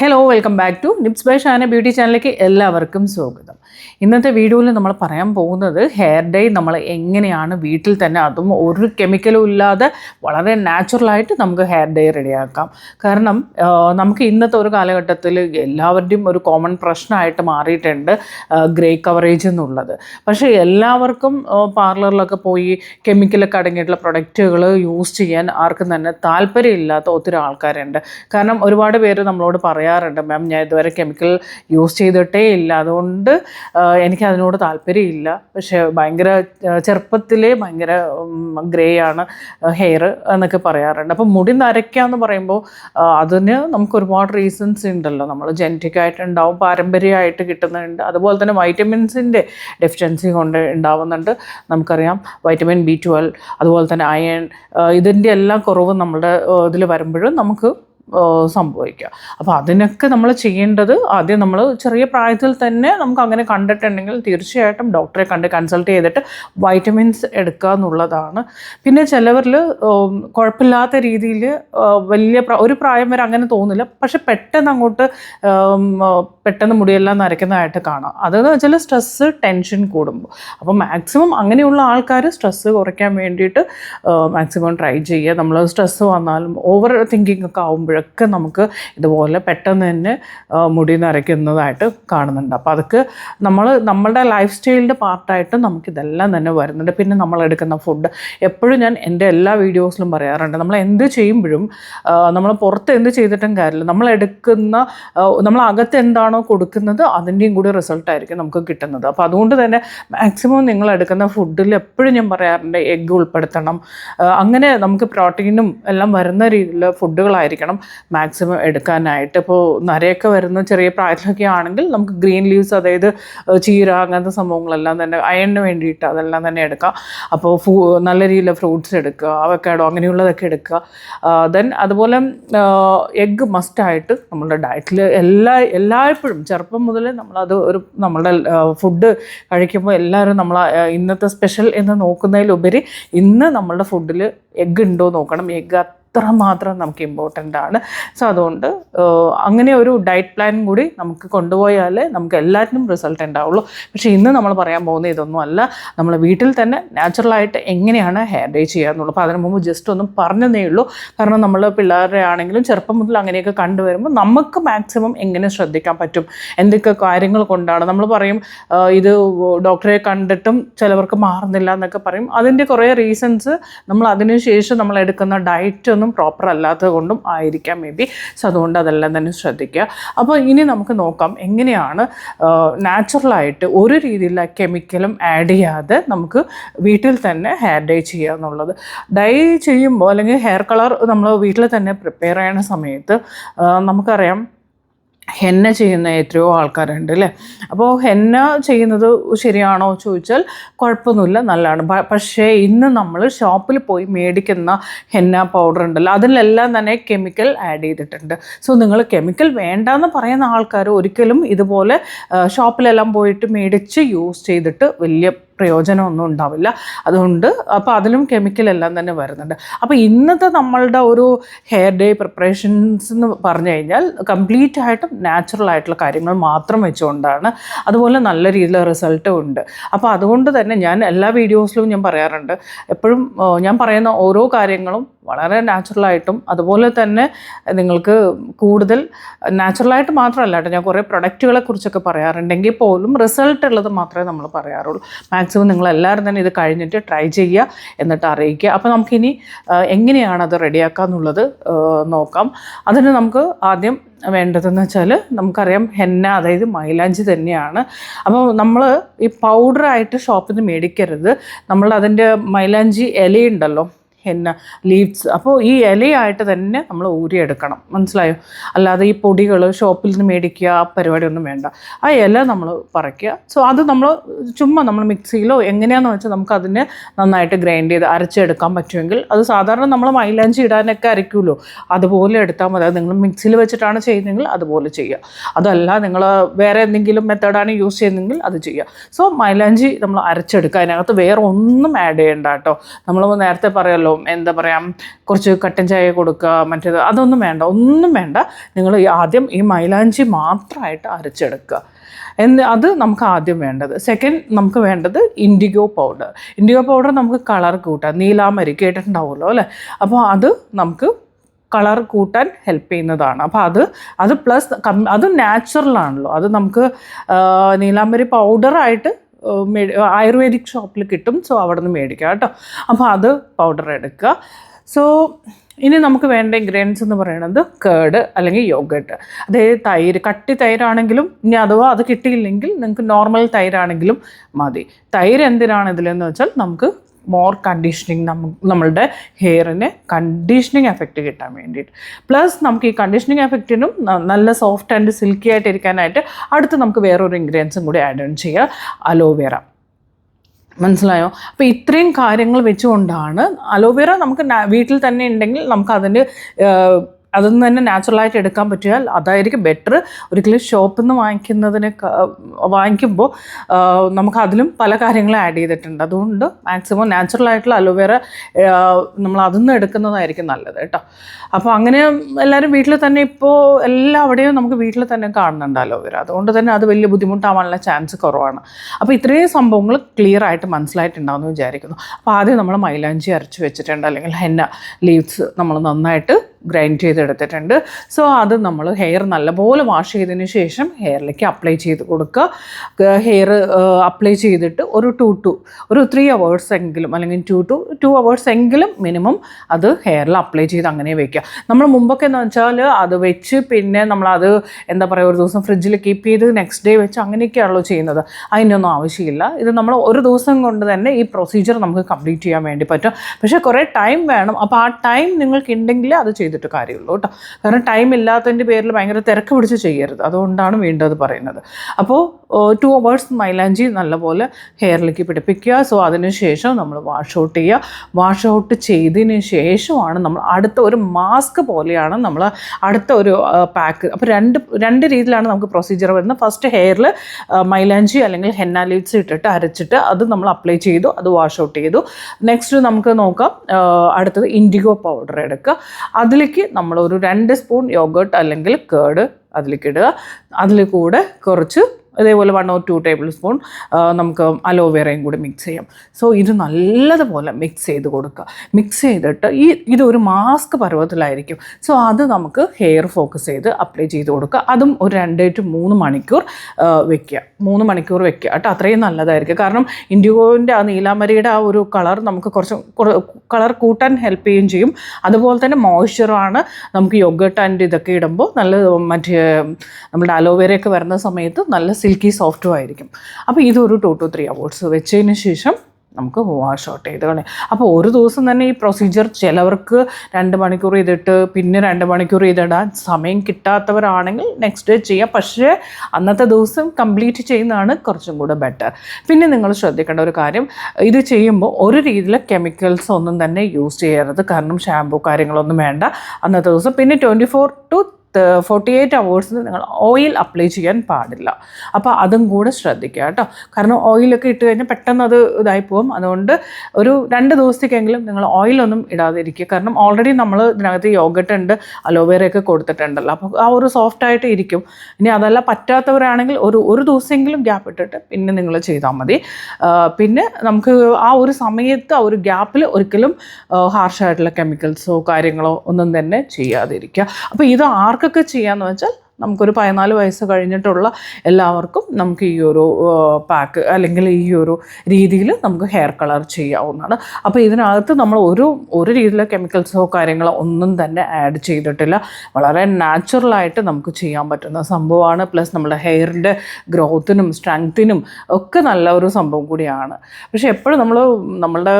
Hello welcome back to Nips by Shana beauty ചാനലിലേക്ക് എല്ലാവർക്കും സ്വാഗതം. ഇന്നത്തെ വീഡിയോയിൽ നമ്മൾ പറയാൻ പോകുന്നത് ഹെയർ ഡൈ നമ്മൾ എങ്ങനെയാണ് വീട്ടിൽ തന്നെ അതും ഒരു കെമിക്കലും ഇല്ലാതെ വളരെ നാച്ചുറലായിട്ട് നമുക്ക് ഹെയർ ഡൈ റെഡിയാക്കാം കാരണം നമുക്ക് ഇന്നത്തെ ഒരു കാലഘട്ടത്തിൽ എല്ലാവരുടെയും ഒരു കോമൺ പ്രശ്നമായിട്ട് മാറിയിട്ടുണ്ട് ഗ്രേ കവറേജ് എന്നുള്ളത്. പക്ഷേ എല്ലാവർക്കും പാർലറിലൊക്കെ പോയി കെമിക്കലൊക്കെ അടങ്ങിയിട്ടുള്ള പ്രൊഡക്റ്റുകൾ യൂസ് ചെയ്യാൻ ആർക്കും തന്നെ താല്പര്യമില്ലാത്ത ഒത്തിരി ആൾക്കാരുണ്ട്. കാരണം ഒരുപാട് പേര് നമ്മളോട് പറയാറുണ്ട് മാം ഞാൻ ഇതുവരെ കെമിക്കൽ യൂസ് ചെയ്തിട്ടേ ഇല്ല. അതുകൊണ്ട് എനിക്ക് അതിനോട് താല്പര്യമില്ല. പക്ഷേ ഭയങ്കര ചെറുപ്പത്തിലേ ഭയങ്കര ഗ്രേ ആണ് ഹെയർ എന്നൊക്കെ പറയാറുണ്ട്. അപ്പോൾ മുടി നരയ്ക്കുക എന്ന് പറയുമ്പോൾ അതിന് നമുക്ക് ഒരുപാട് റീസൺസ് ഉണ്ടല്ലോ. നമ്മൾ ജനറ്റിക് ആയിട്ടുണ്ടാവും പാരമ്പര്യമായിട്ട് കിട്ടുന്നുണ്ട്. അതുപോലെ തന്നെ വൈറ്റമിൻസിന്റെ ഡെഫിഷ്യൻസി കൊണ്ട് ഉണ്ടാവുന്നുണ്ട്. നമുക്കറിയാം വൈറ്റമിൻ ബി ട്വൽവ് അതുപോലെ തന്നെ അയൺ ഇതിന്റെ എല്ലാം കുറവ് നമ്മുടെ ഇതിൽ വരുമ്പോഴും നമുക്ക് സംഭവിക്കുക അപ്പോൾ അതിനൊക്കെ നമ്മൾ ചെയ്യേണ്ടത് ആദ്യം നമ്മൾ ചെറിയ പ്രായത്തിൽ തന്നെ നമുക്ക് അങ്ങനെ കണ്ടിട്ടുണ്ടെങ്കിൽ തീർച്ചയായിട്ടും ഡോക്ടറെ കണ്ട് കൺസൾട്ട് ചെയ്തിട്ട് വൈറ്റമിൻസ് എടുക്കുക എന്നുള്ളതാണ്. പിന്നെ ചിലവരിൽ കുഴപ്പമില്ലാത്ത രീതിയിൽ വലിയ ഒരു പ്രായം വരെ അങ്ങനെ തോന്നില്ല പക്ഷെ പെട്ടെന്ന് അങ്ങോട്ട് പെട്ടെന്ന് മുടിയെല്ലാം നരയ്ക്കുന്നതായിട്ട് കാണാം. അതെന്ന് വെച്ചാൽ സ്ട്രെസ്സ് ടെൻഷൻ കൂടുമ്പോൾ അപ്പോൾ മാക്സിമം അങ്ങനെയുള്ള ആൾക്കാർ സ്ട്രെസ്സ് കുറയ്ക്കാൻ വേണ്ടിയിട്ട് മാക്സിമം ട്രൈ ചെയ്യുക. നമ്മൾ സ്ട്രെസ്സ് വന്നാലും ഓവർ തിങ്കിങ് ഒക്കെ ആകുമ്പോഴൊക്കെ നമുക്ക് ഇതുപോലെ പെട്ടെന്ന് തന്നെ മുടി നരയ്ക്കുന്നതായിട്ട് കാണുന്നുണ്ട്. അപ്പോൾ അതൊക്കെ നമ്മൾ നമ്മളുടെ ലൈഫ് സ്റ്റൈലിന്റെ പാർട്ടായിട്ട് നമുക്കിതെല്ലാം തന്നെ വരുന്നുണ്ട്. പിന്നെ നമ്മൾ എടുക്കുന്ന ഫുഡ് എപ്പോഴും ഞാൻ എന്റെ എല്ലാ വീഡിയോസിലും പറയാറുണ്ട്. നമ്മൾ എന്ത് ചെയ്യുമ്പോഴും നമ്മൾ പുറത്ത് എന്ത് ചെയ്തിട്ടും കാര്യമില്ല. നമ്മൾ എടുക്കുന്ന നമ്മൾ അകത്ത് എന്താണോ കൊടുക്കുന്നത് അതിന്റെയും കൂടി റിസൾട്ടായിരിക്കും നമുക്ക് കിട്ടുന്നത്. അപ്പോൾ അതുകൊണ്ട് തന്നെ മാക്സിമം നിങ്ങൾ എടുക്കുന്ന ഫുഡിൽ എപ്പോഴും ഞാൻ പറയാറുണ്ട് എഗ്ഗ് ഉൾപ്പെടുത്തണം. അങ്ങനെ നമുക്ക് പ്രോട്ടീനും എല്ലാം വരുന്ന രീതിയിലുള്ള ഫുഡുകളായിരിക്കണം മാക്സിമം എടുക്കാനായിട്ട്. ഇപ്പോൾ നരയൊക്കെ വരുന്ന ചെറിയ പ്രായത്തിലൊക്കെ ആണെങ്കിൽ നമുക്ക് ഗ്രീൻ ലീവ്സ് അതായത് ചീര അങ്ങനത്തെ സംഭവങ്ങളെല്ലാം തന്നെ അയണിന് വേണ്ടിയിട്ട് അതെല്ലാം തന്നെ എടുക്കാം. അപ്പോൾ ഫൂ നല്ല രീതിയിൽ ഫ്രൂട്ട്സ് എടുക്കുക അവക്കാഡോ അങ്ങനെയുള്ളതൊക്കെ എടുക്കുക. ദെൻ അതുപോലെ എഗ്ഗ് മസ്റ്റായിട്ട് നമ്മുടെ ഡയറ്റിൽ എല്ലാ എല്ലായ്പ്പോഴും ചെറുപ്പം മുതലേ നമ്മളത് ഒരു നമ്മളുടെ ഫുഡ് കഴിക്കുമ്പോൾ എല്ലാവരും നമ്മൾ ഇന്നത്തെ സ്പെഷ്യൽ എന്ന് നോക്കുന്നതിലുപരി ഇന്ന് നമ്മളുടെ ഫുഡിൽ എഗ്ഗ് ഉണ്ടോ നോക്കണം. എഗ്ഗ് അത്രമാത്രം നമുക്ക് ഇമ്പോർട്ടന്റ് ആണ്. സോ അതുകൊണ്ട് അങ്ങനെ ഒരു ഡയറ്റ് പ്ലാൻ കൂടി നമുക്ക് കൊണ്ടുപോയാലേ നമുക്ക് എല്ലാറ്റിനും റിസൾട്ട് ഉണ്ടാവുള്ളൂ. പക്ഷേ ഇന്ന് നമ്മൾ പറയാൻ പോകുന്ന ഇതൊന്നും അല്ല. നമ്മൾ വീട്ടിൽ തന്നെ നാച്ചുറലായിട്ട് എങ്ങനെയാണ് ഹെയർ ഡേ ചെയ്യാന്നുള്ളൂ അപ്പോൾ അതിന് മുമ്പ് ജസ്റ്റ് ഒന്നും പറഞ്ഞതേ ഉള്ളൂ. കാരണം നമ്മൾ പിള്ളേരുടെ ആണെങ്കിലും ചെറുപ്പം മുതൽ അങ്ങനെയൊക്കെ കണ്ടുവരുമ്പോൾ നമുക്ക് മാക്സിമം എങ്ങനെ ശ്രദ്ധിക്കാൻ പറ്റും? എന്തൊക്കെ കാര്യങ്ങൾ കൊണ്ടാണ്? നമ്മൾ പറയും ഇത് ഡോക്ടറെ കണ്ടിട്ടും ചിലവർക്ക് മാറുന്നില്ല എന്നൊക്കെ പറയും. അതിന്റെ കുറേ റീസൺസ് നമ്മൾ അതിനുശേഷം നമ്മൾ എടുക്കുന്ന ഡയറ്റ് ഒന്നും പ്രോപ്പർ അല്ലാത്തത് കൊണ്ടും ആയിരിക്കാം മേ ബി സോ അതുകൊണ്ട് അതെല്ലാം തന്നെ ശ്രദ്ധിക്കുക. അപ്പോൾ ഇനി നമുക്ക് നോക്കാം എങ്ങനെയാണ് നാച്ചുറലായിട്ട് ഒരു രീതിയിലുള്ള കെമിക്കലും ആഡ് ചെയ്യാതെ നമുക്ക് വീട്ടിൽ തന്നെ ഹെയർ ഡൈ ചെയ്യുക എന്നുള്ളത്. ഡൈ ചെയ്യുമ്പോൾ അല്ലെങ്കിൽ ഹെയർ കളർ നമ്മൾ വീട്ടിൽ തന്നെ പ്രിപ്പയർ ചെയ്യുന്ന സമയത്ത് നമുക്കറിയാം ഹെന്ന ചെയ്യുന്ന എത്രയോ ആൾക്കാരുണ്ട് അല്ലേ? അപ്പോൾ ഹെന്ന ചെയ്യുന്നത് ശരിയാണോ ചോദിച്ചാൽ കുഴപ്പമൊന്നുമില്ല നല്ലതാണ്. പക്ഷേ ഇന്ന് നമ്മൾ ഷോപ്പിൽ പോയി മേടിക്കുന്ന ഹെന്ന പൗഡർ ഉണ്ടല്ലോ അതിലെല്ലാം തന്നെ കെമിക്കൽ ആഡ് ചെയ്തിട്ടുണ്ട്. സോ നിങ്ങൾ കെമിക്കൽ വേണ്ടാന്ന് പറയുന്ന ആൾക്കാർ ഒരിക്കലും ഇതുപോലെ ഷോപ്പിലെല്ലാം പോയിട്ട് മേടിച്ച് യൂസ് ചെയ്തിട്ട് വലിയ പ്രയോജനമൊന്നും ഉണ്ടാവില്ല. അതുകൊണ്ട് അപ്പോൾ അതിലും കെമിക്കൽ എല്ലാം തന്നെ വരുന്നുണ്ട്. അപ്പോൾ ഇന്നത്തെ നമ്മളുടെ ഒരു ഹെയർ ഡേ പ്രിപ്പറേഷൻസ് എന്ന് പറഞ്ഞു കഴിഞ്ഞാൽ കംപ്ലീറ്റ് ആയിട്ടും നാച്ചുറൽ ആയിട്ടുള്ള കാര്യങ്ങൾ മാത്രം വെച്ചുകൊണ്ടാണ്. അതുപോലെ നല്ല രീതിയിലുള്ള റിസൾട്ടും ഉണ്ട്. അപ്പോൾ അതുകൊണ്ട് തന്നെ ഞാൻ എല്ലാ വീഡിയോസിലും ഞാൻ പറയാറുണ്ട്. എപ്പോഴും ഞാൻ പറയുന്ന ഓരോ കാര്യങ്ങളും വളരെ നാച്ചുറലായിട്ടും അതുപോലെ തന്നെ നിങ്ങൾക്ക് കൂടുതൽ നാച്ചുറലായിട്ട് മാത്രമല്ല കേട്ടോ ഞാൻ കുറേ പ്രൊഡക്റ്റുകളെ കുറിച്ചൊക്കെ പറയാറുണ്ടെങ്കിൽ പോലും റിസൾട്ട് ഉള്ളത് മാത്രമേ നമ്മൾ പറയാറുള്ളൂ. മാക്സിമം നിങ്ങൾ എല്ലാവരും തന്നെ ഇത് കഴിഞ്ഞിട്ട് ട്രൈ ചെയ്യുക എന്നിട്ട് അറിയിക്കുക. അപ്പോൾ നമുക്കിനി എങ്ങനെയാണ് അത് റെഡിയാക്കുക എന്നുള്ളത് നോക്കാം. അതിന് നമുക്ക് ആദ്യം വേണ്ടതെന്ന് വെച്ചാൽ നമുക്കറിയാം ഹെന്ന അതായത് മൈലാഞ്ചി തന്നെയാണ്. അപ്പോൾ നമ്മൾ ഈ പൗഡറായിട്ട് ഷോപ്പിൽ നിന്ന് മേടിക്കരുത്. നമ്മൾ അതിന്റെ മൈലാഞ്ചി ഇലയുണ്ടല്ലോ ഹെന്ന ലീവ്സ് അപ്പോൾ ഈ ഇലയായിട്ട് തന്നെ നമ്മൾ ഊരിയെടുക്കണം. മനസ്സിലായോ? അല്ലാതെ ഈ പൊടികൾ ഷോപ്പിൽ നിന്ന് മേടിക്കുക ആ പരിപാടിയൊന്നും വേണ്ട. ആ ഇല നമ്മൾ പറയ്ക്കുക സോ അത് നമ്മൾ ചുമ്മാ നമ്മൾ മിക്സിയിലോ എങ്ങനെയാണെന്ന് വെച്ചാൽ നമുക്ക് അതിനെ നന്നായിട്ട് ഗ്രൈൻഡ് ചെയ്ത് അരച്ചെടുക്കാൻ പറ്റുമെങ്കിൽ അത് സാധാരണ നമ്മൾ മൈലാഞ്ചി ഇടാനൊക്കെ അരയ്ക്കുമല്ലോ അതുപോലെ എടുത്താൽ മതി. നിങ്ങൾ മിക്സിയിൽ വെച്ചിട്ടാണ് ചെയ്യുന്നതെങ്കിൽ അതുപോലെ ചെയ്യുക. അതല്ല നിങ്ങൾ വേറെ എന്തെങ്കിലും മെത്തേഡാണ് യൂസ് ചെയ്യുന്നതെങ്കിൽ അത് ചെയ്യുക. സോ മൈലാഞ്ചി നമ്മൾ അരച്ചെടുക്കുക. അതിനകത്ത് വേറെ ഒന്നും ആഡ് ചെയ്യണ്ട കേട്ടോ. നമ്മൾ നേരത്തെ പറയല്ലോ എന്താ പറയുക കുറച്ച് കട്ടൻ ചായ കൊടുക്കുക മറ്റേത് അതൊന്നും വേണ്ട ഒന്നും വേണ്ട. നിങ്ങൾ ആദ്യം ഈ മൈലാഞ്ചി മാത്രമായിട്ട് അരച്ചെടുക്കുക. എന്ന് അത് നമുക്ക് ആദ്യം വേണ്ടത്. സെക്കൻഡ് നമുക്ക് വേണ്ടത് ഇൻഡിഗോ പൗഡർ ഇൻഡിഗോ പൗഡർ നമുക്ക് കളർ കൂട്ടാം നീലാമരി കേട്ടിട്ടുണ്ടാവുമല്ലോ അല്ലേ? അപ്പോൾ അത് നമുക്ക് കളർ കൂട്ടാൻ ഹെൽപ്പ് ചെയ്യുന്നതാണ്. അപ്പോൾ അത് അത് പ്ലസ് അത് നാച്ചുറലാണല്ലോ അത് നമുക്ക് നീലാംബരി പൗഡറായിട്ട് ആയുർവേദിക് ഷോപ്പിൽ കിട്ടും. സോ അവിടെ നിന്ന് മേടിക്കുക കേട്ടോ. അപ്പോൾ അത് പൗഡർ എടുക്കുക. സോ ഇനി നമുക്ക് വേണ്ട ഇൻഗ്രീഡിയൻസ് എന്ന് പറയുന്നത് കേട് അല്ലെങ്കിൽ യോഗട്ട് അതായത് തൈര് കട്ടി തൈരാണെങ്കിലും ഇനി അഥവാ അത് കിട്ടിയില്ലെങ്കിൽ നിങ്ങൾക്ക് നോർമൽ തൈരാണെങ്കിലും മതി. തൈര് എന്തിനാണ് ഇതിലെന്ന് വെച്ചാൽ നമുക്ക് മോർ കണ്ടീഷനിങ് നമ്മളുടെ ഹെയറിന് കണ്ടീഷനിങ് എഫക്റ്റ് കിട്ടാൻ വേണ്ടിയിട്ട്. പ്ലസ് നമുക്ക് ഈ കണ്ടീഷനിങ് എഫക്റ്റിനും നല്ല സോഫ്റ്റ് ആൻഡ് സിൽക്കി ആയിട്ട് ഇരിക്കാനായിട്ട് അടുത്ത് നമുക്ക് വേറൊരു ഇൻഗ്രീഡിയൻസും കൂടി ആഡ് ഓൺ ചെയ്യുക അലോവേറ മനസ്സിലായോ? അപ്പോൾ ഇത്രയും കാര്യങ്ങൾ വെച്ചുകൊണ്ടാണ് അലോവേറ നമുക്ക് വീട്ടിൽ തന്നെ ഉണ്ടെങ്കിൽ നമുക്ക് അതിന് അതിൽ നിന്ന് തന്നെ നാച്ചുറലായിട്ട് എടുക്കാൻ പറ്റിയാൽ അതായിരിക്കും ബെറ്റർ ഒരിക്കലും ഷോപ്പിൽ നിന്ന് വാങ്ങിക്കുന്നതിനെ വാങ്ങിക്കുമ്പോൾ നമുക്ക് അതിലും പല കാര്യങ്ങളും ആഡ് ചെയ്തിട്ടുണ്ട്. അതുകൊണ്ട് മാക്സിമം നാച്ചുറൽ ആയിട്ടുള്ള അലോവേറ നമ്മൾ അതിൽ നിന്ന് എടുക്കുന്നതായിരിക്കും നല്ലത് കേട്ടോ. അപ്പോൾ അങ്ങനെ എല്ലാവരും വീട്ടിൽ തന്നെ ഇപ്പോൾ എല്ലാവിടെയും നമുക്ക് വീട്ടിൽ തന്നെ കാണുന്നുണ്ട് അലോവേറ അതുകൊണ്ട് തന്നെ അത് വലിയ ബുദ്ധിമുട്ടാവാനുള്ള ചാൻസ് കുറവാണ്. അപ്പോൾ ഇത്രയും സംഭവങ്ങൾ ക്ലിയർ ആയിട്ട് മനസ്സിലായിട്ടുണ്ടാവുമെന്ന് വിചാരിക്കുന്നു. അപ്പോൾ ആദ്യം നമ്മൾ മൈലാഞ്ചി അരച്ച് വെച്ചിട്ടുണ്ട്. അല്ലെങ്കിൽ ഹെന്ന ലീവ്സ് നമ്മൾ നന്നായിട്ട് ഗ്രൈൻഡ് ചെയ്തെടുത്തിട്ടുണ്ട്. സോ അത് നമ്മൾ ഹെയർ നല്ലപോലെ വാഷ് ചെയ്തതിന് ശേഷം ഹെയറിലേക്ക് അപ്ലൈ ചെയ്ത് കൊടുക്കുക. ഹെയർ അപ്ലൈ ചെയ്തിട്ട് ഒരു ടു ടു ഒരു ത്രീ അവേഴ്സ് എങ്കിലും അല്ലെങ്കിൽ ടു ടു ടു അവേഴ്സ് എങ്കിലും മിനിമം അത് ഹെയറിൽ അപ്ലൈ ചെയ്ത് അങ്ങനെ വയ്ക്കുക നമ്മൾ മുമ്പൊക്കെ എന്ന് വെച്ചാൽ അത് വെച്ച് പിന്നെ നമ്മളത് എന്താ പറയുക ഒരു ദിവസം ഫ്രിഡ്ജിൽ കീപ്പ് ചെയ്ത് നെക്സ്റ്റ് ഡേ വെച്ച് അങ്ങനെയൊക്കെയാണല്ലോ ചെയ്യുന്നത്. അതിനൊന്നും ആവശ്യമില്ല. ഇത് നമ്മൾ ഒരു ദിവസം കൊണ്ട് തന്നെ ഈ പ്രൊസീജിയർ നമുക്ക് കംപ്ലീറ്റ് ചെയ്യാൻ വേണ്ടി പറ്റും. പക്ഷേ കുറേ ടൈം വേണം. അപ്പോൾ ആ ടൈം നിങ്ങൾക്ക് ഉണ്ടെങ്കിൽ അത് ചെയ്തിട്ട് കാര്യമുള്ളൂ കേട്ടോ. കാരണം ടൈം ഇല്ലാത്തതിന്റെ പേരിൽ ഭയങ്കര തിരക്ക് പിടിച്ച് ചെയ്യരുത്. അതുകൊണ്ടാണ് വീണ്ടും അത് പറയുന്നത്. അപ്പോൾ ടു അവേഴ്സ് മൈലാഞ്ചി നല്ലപോലെ ഹെയറിലേക്ക് പിടിപ്പിക്കുക. സോ അതിന് ശേഷം നമ്മൾ വാഷ് ഔട്ട് ചെയ്യുക. വാഷ് ഔട്ട് ചെയ്തതിന് ശേഷമാണ് നമ്മൾ അടുത്ത ഒരു മാസ്ക് പോലെയാണ് നമ്മൾ അടുത്ത ഒരു പാക്ക് അപ്പോൾ രണ്ട് രണ്ട് രീതിയിലാണ് നമുക്ക് പ്രൊസീജിയർ വരുന്നത്. ഫസ്റ്റ് ഹെയറിൽ മൈലാഞ്ചി അല്ലെങ്കിൽ ഹെന്ന ഇട്ടിട്ട് അരച്ചിട്ട് അത് നമ്മൾ അപ്ലൈ ചെയ്തു. അത് വാഷ് ഔട്ട് ചെയ്തു. നെക്സ്റ്റ് നമുക്ക് നോക്കാം. അടുത്തത് ഇൻഡിഗോ പൗഡർ എടുക്കുക. അതിലേക്ക് നമ്മൾ ഒരു രണ്ട് സ്പൂൺ യോഗേർട്ട് അല്ലെങ്കിൽ കേർഡ് അതിലേക്ക് ഇടുക. അതിൽ കൂടെ കുറച്ച് അതേപോലെ one or two tablespoon നമുക്ക് അലോവേറയും കൂടി മിക്സ് ചെയ്യാം. സോ ഇത് നല്ലതുപോലെ മിക്സ് ചെയ്ത് കൊടുക്കുക. മിക്സ് ചെയ്തിട്ട് ഈ ഇതൊരു മാസ്ക് പരുവത്തിലായിരിക്കും സോ അത് നമുക്ക് ഹെയർ ഫോക്കസ് ചെയ്ത് അപ്ലൈ ചെയ്ത് കൊടുക്കുക. അതും ഒരു രണ്ട് ടു മൂന്ന് മണിക്കൂർ വെക്കുക. മൂന്ന് മണിക്കൂർ വെക്കുക കേട്ടോ. അത്രയും നല്ലതായിരിക്കും. കാരണം ഇൻഡിഗോവിന്റെ ആ നീലാമരിയുടെ ആ ഒരു കളർ നമുക്ക് കുറച്ച് കളർ കൂട്ടാൻ ഹെൽപ്പ് ചെയ്യുകയും ചെയ്യും. അതുപോലെ തന്നെ മോയ്സ്ചറാണ് നമുക്ക് യോഗട്ട് ആൻഡ് ഇതൊക്കെ ഇടുമ്പോൾ നല്ല മറ്റേ നമ്മുടെ അലോവേരയൊക്കെ വരുന്ന സമയത്ത് നല്ല സിൽക്കി സോഫ്റ്റും ആയിരിക്കും. അപ്പോൾ ഇതൊരു ടു ടു ത്രീ അവേഴ്സ് വെച്ചതിന് ശേഷം നമുക്ക് വാഷ് ഔട്ട് ചെയ്ത് കളയാം. അപ്പോൾ ഒരു ദിവസം തന്നെ ഈ പ്രൊസീജിയർ ചിലവർക്ക് രണ്ട് മണിക്കൂർ ചെയ്തിട്ട് പിന്നെ രണ്ട് മണിക്കൂർ ചെയ്തിടാൻ സമയം കിട്ടാത്തവരാണെങ്കിൽ നെക്സ്റ്റ് ഡേ ചെയ്യാം. പക്ഷേ അന്നത്തെ ദിവസം കംപ്ലീറ്റ് ചെയ്യുന്നതാണ് കുറച്ചും കൂടെ ബെറ്റർ പിന്നെ നിങ്ങൾ ശ്രദ്ധിക്കേണ്ട ഒരു കാര്യം ഇത് ചെയ്യുമ്പോൾ ഒരു രീതിയിലെ കെമിക്കൽസ് ഒന്നും തന്നെ യൂസ് ചെയ്യരുത്. കാരണം ഷാമ്പു കാര്യങ്ങളൊന്നും വേണ്ട. അന്നത്തെ ദിവസം പിന്നെ twenty four to forty eight അവേഴ്സിന് നിങ്ങൾ ഓയിൽ അപ്ലൈ ചെയ്യാൻ പാടില്ല. അപ്പോൾ അതും കൂടെ ശ്രദ്ധിക്കുക കേട്ടോ. കാരണം ഓയിലൊക്കെ ഇട്ട് കഴിഞ്ഞാൽ പെട്ടെന്ന് അത് ഇതായി പോകും അതുകൊണ്ട് ഒരു രണ്ട് ദിവസത്തേക്കെങ്കിലും നിങ്ങൾ ഓയിലൊന്നും ഇടാതിരിക്കുക. കാരണം ഓൾറെഡി നമ്മൾ ഇതിനകത്ത് യോഗട്ട് ഉണ്ട് അലോവേറയൊക്കെ കൊടുത്തിട്ടുണ്ടല്ലോ. അപ്പോൾ ആ ഒരു സോഫ്റ്റ് ആയിട്ട് ഇരിക്കും. ഇനി അതല്ല പറ്റാത്തവരാണെങ്കിൽ ഒരു ഒരു ദിവസമെങ്കിലും ഗ്യാപ്പ് ഇട്ടിട്ട് പിന്നെ നിങ്ങൾ ചെയ്താൽ മതി. പിന്നെ നമുക്ക് ആ ഒരു സമയത്ത് ആ ഒരു ഗ്യാപ്പിൽ ഒരിക്കലും ഹാർഷായിട്ടുള്ള കെമിക്കൽസോ കാര്യങ്ങളോ ഒന്നും തന്നെ ചെയ്യാതിരിക്കുക. അപ്പോൾ ഇത് ആർക്കൊക്കെ ചെയ്യാന്ന് വെച്ചാൽ നമുക്കൊരു പതിനാല് വയസ്സ് കഴിഞ്ഞിട്ടുള്ള എല്ലാവർക്കും നമുക്ക് ഈ ഒരു പാക്ക് അല്ലെങ്കിൽ ഈ ഒരു രീതിയിൽ നമുക്ക് ഹെയർ കളർ ചെയ്യാവുന്നതാണ്. അപ്പോൾ ഇതിനകത്ത് നമ്മൾ ഒരു ഒരു രീതിയിലെ കെമിക്കൽസോ കാര്യങ്ങളോ ഒന്നും തന്നെ ആഡ് ചെയ്തിട്ടില്ല. വളരെ നാച്ചുറലായിട്ട് നമുക്ക് ചെയ്യാൻ പറ്റുന്ന സംഭവമാണ്. പ്ലസ് നമ്മുടെ ഹെയറിന്റെ ഗ്രോത്തിനും സ്ട്രെങ്ത്തിനും ഒക്കെ നല്ല ഒരു സംഭവം കൂടിയാണ്. പക്ഷേ എപ്പോഴും നമ്മൾ നമ്മളുടെ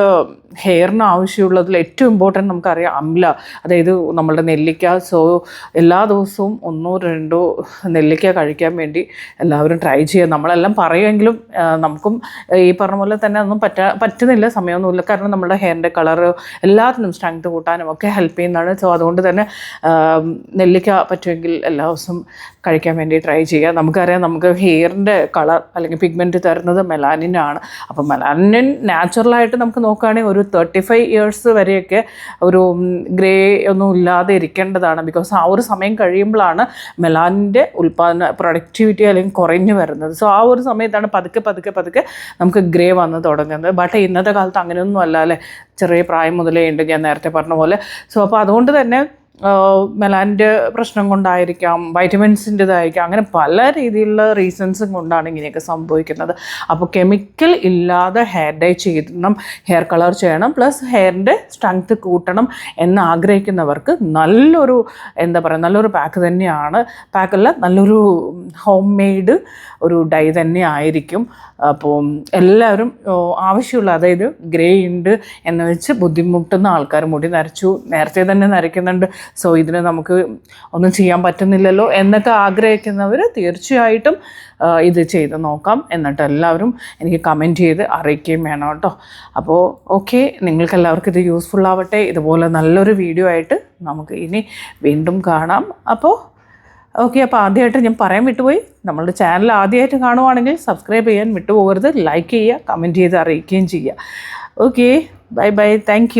ഹെയറിന് ആവശ്യമുള്ളതിൽ ഏറ്റവും ഇമ്പോർട്ടന്റ് നമുക്കറിയാം അമ്ല. അതായത് നമ്മളുടെ നെല്ലിക്ക. സോ എല്ലാ ദിവസവും ഒന്നോ രണ്ട് രണ്ടോ നെല്ലിക്ക കഴിക്കാൻ വേണ്ടി എല്ലാവരും ട്രൈ ചെയ്യുക നമ്മളെല്ലാം പറയുമെങ്കിലും നമുക്കും ഈ പറഞ്ഞ പോലെ തന്നെ ഒന്നും പറ്റാ പറ്റുന്നില്ല സമയമൊന്നുമില്ല. കാരണം നമ്മുടെ ഹെയറിന്റെ കളർ എല്ലാത്തിനും സ്ട്രെങ്ത് കൂട്ടാനും ഒക്കെ ഹെൽപ്പ് ചെയ്യുന്നതാണ്. സോ അതുകൊണ്ട് തന്നെ നെല്ലിക്ക പറ്റുമെങ്കിൽ എല്ലാ ദിവസവും കഴിക്കാൻ വേണ്ടി ട്രൈ ചെയ്യുക. നമുക്കറിയാം നമുക്ക് ഹെയറിന്റെ കളർ അല്ലെങ്കിൽ പിഗ്മെന്റ് തരുന്നത് മെലാനിനാണ് അപ്പോൾ മെലാനിൻ നാച്ചുറലായിട്ട് നമുക്ക് നോക്കുകയാണെങ്കിൽ ഒരു തേർട്ടി ഫൈവ് ഇയേഴ്സ് വരെയൊക്കെ ഒരു ഗ്രേ ഒന്നും ഇല്ലാതെ ഇരിക്കേണ്ടതാണ്. ബിക്കോസ് ആ ഒരു സമയം കഴിയുമ്പോഴാണ് മെലാനിന്റെ ഉൽപ്പാദന പ്രൊഡക്ടിവിറ്റി അല്ലെങ്കിൽ കുറഞ്ഞു വരുന്നത്. സോ ആ ഒരു സമയത്താണ് പതുക്കെ പതുക്കെ പതുക്കെ നമുക്ക് ഗ്രേ വന്ന് തുടങ്ങുന്നത്. ബട്ട് ഇന്നത്തെ കാലത്ത് അങ്ങനെയൊന്നും അല്ല അല്ലേ? ചെറിയ പ്രായം മുതലേ ഉണ്ട് ഞാൻ നേരത്തെ പറഞ്ഞ പോലെ. സോ അപ്പോൾ അതുകൊണ്ട് തന്നെ മെലാന്റെ പ്രശ്നം കൊണ്ടായിരിക്കാം വൈറ്റമിൻസിന്റെതായിരിക്കാം അങ്ങനെ പല രീതിയിലുള്ള റീസൺസും കൊണ്ടാണ് ഇങ്ങനെയൊക്കെ സംഭവിക്കുന്നത്. അപ്പോൾ കെമിക്കൽ ഇല്ലാതെ ഹെയർ ഡൈ ചെയ്യണം ഹെയർ കളർ ചെയ്യണം പ്ലസ് ഹെയറിന്റെ സ്ട്രെങ്ത് കൂട്ടണം എന്ന് ആഗ്രഹിക്കുന്നവർക്ക് നല്ലൊരു എന്താ പറയുക നല്ലൊരു പാക്ക് തന്നെയാണ്. പാക്കല്ല നല്ലൊരു ഹോം മെയ്ഡ് ഒരു ഡൈ തന്നെ ആയിരിക്കും. അപ്പോൾ എല്ലാവരും ആവശ്യമുള്ള അതായത് ഗ്രേ ഉണ്ട് എന്ന് വെച്ച് ബുദ്ധിമുട്ടുന്ന ആൾക്കാർ മുടി നരച്ചു നേരത്തെ തന്നെ നരയ്ക്കുന്നുണ്ട്. സോ ഇതിന് നമുക്ക് ഒന്നും ചെയ്യാൻ പറ്റുന്നില്ലല്ലോ എന്നൊക്കെ ആഗ്രഹിക്കുന്നവർ തീർച്ചയായിട്ടും ഇത് ചെയ്ത് നോക്കാം എന്നിട്ട് എല്ലാവരും എനിക്ക് കമന്റ് ചെയ്ത് അറിയിക്കുകയും വേണം കേട്ടോ. അപ്പോൾ ഓക്കെ നിങ്ങൾക്ക് എല്ലാവർക്കും ഇത് യൂസ്ഫുൾ ആവട്ടെ. ഇതുപോലെ നല്ലൊരു വീഡിയോ ആയിട്ട് നമുക്ക് ഇനി വീണ്ടും കാണാം. അപ്പോൾ ഓക്കെ അപ്പോൾ ആദ്യമായിട്ട് ഞാൻ പറയാൻ വിട്ടുപോയി. നമ്മളുടെ ചാനൽ ആദ്യമായിട്ട് കാണുവാണെങ്കിൽ സബ്സ്ക്രൈബ് ചെയ്യാൻ വിട്ടുപോകരുത്. ലൈക്ക് ചെയ്യുക കമന്റ് ചെയ്ത് അറിയിക്കുകയും ചെയ്യുക. Okay bye bye thank